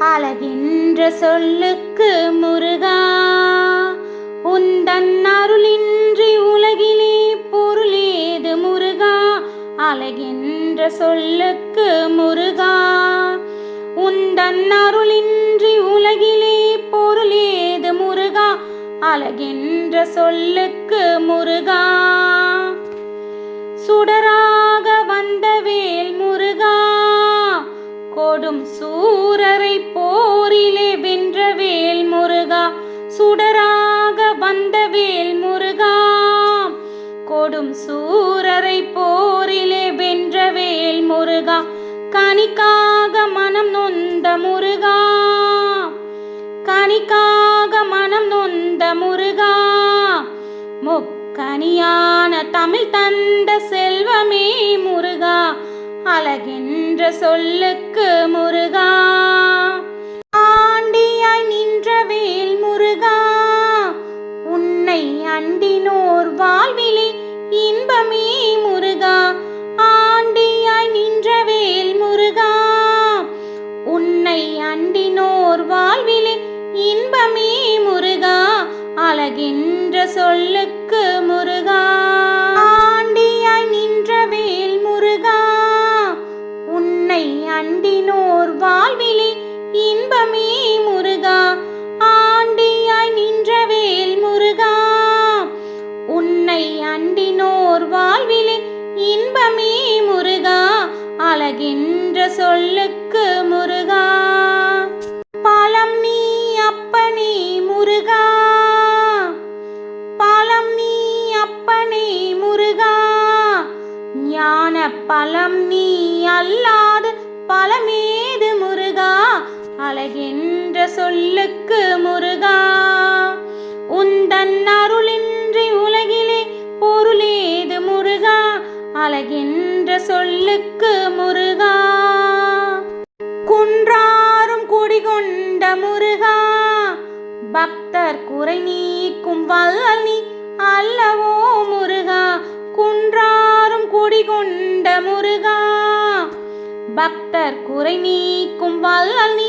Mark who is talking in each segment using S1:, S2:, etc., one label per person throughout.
S1: அழகின்ற சொல்லுக்கு முருகா உந்தன் அருளின்றி உலகிலே பொருளேது முருகா? அழகின்ற சொல்லுக்கு முருகா உந்தன் அருளின்றி உலகிலே பொருளேது முருகா? அழகின்ற சொல்லுக்கு முருகா சுடராக வந்த வேல் முருகா கொடும் சூரரை போரிலே வென்ற வேல் முருகா சுடராக வந்த வேல் முருகா கொடும் சூரரை போரிலே வென்ற வேல் முருகா கனிக்காக மனம் நொந்த முருகா. கனிக்காக அழகென்ற சொல்லுக்கு முருகா. ஆண்டியாய் நின்ற வேல் முருகா. உன்னை அண்டினோர் வாழ்விலே இன்பமே முருகா. ஆண்டியாய் நின்ற வேல் முருகா. உன்னை அண்டினோர் வாழ்விலே இன்பமே முருகா. அழகின்ற சொல்லுக்கு முருகா. இன்பமே முருகா ஆண்டியாய் நின்ற வேல் முருகா. உன்னை அண்டினோர் வாழ்விலே இன்பமே முருகா அழகின்ற சொல்லுக்கு முருகா. பாலம் நீ அப்பனே முருகா பாலம் நீ அப்பனே முருகா. ஞான பலம் நீ அல்லாது பழமே அழகின்ற சொல்லுக்கு முருகா உந்தன் அருளின்றி உலகிலே பொருளேது முருகா அழகின்ற சொல்லுக்கு முருகா. குன்றாரும் குடிகொண்ட முருகா பக்தர் குறை நீக்கும் வல்லி அல்லவோ முருகா. குன்றாரும் குடிகொண்ட முருகா பக்தர் குறை நீக்கும் வல்லல் நீ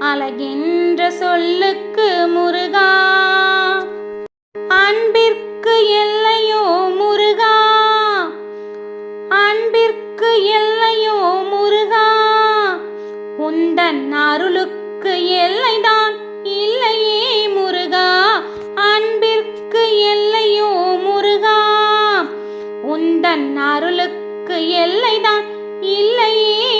S1: அழகென்ற சொல்லுக்கு முருகா. அன்பிற்கு எல்லையோ முருகா. அன்பிற்கு எல்லையோ முருகா. உந்தன் அருளுக்கு எல்லைதான் இல்லையே முருகா. அன்பிற்கு எல்லையோ முருகா. உந்தன் அருளுக்கு எல்லைதான் இல்லையே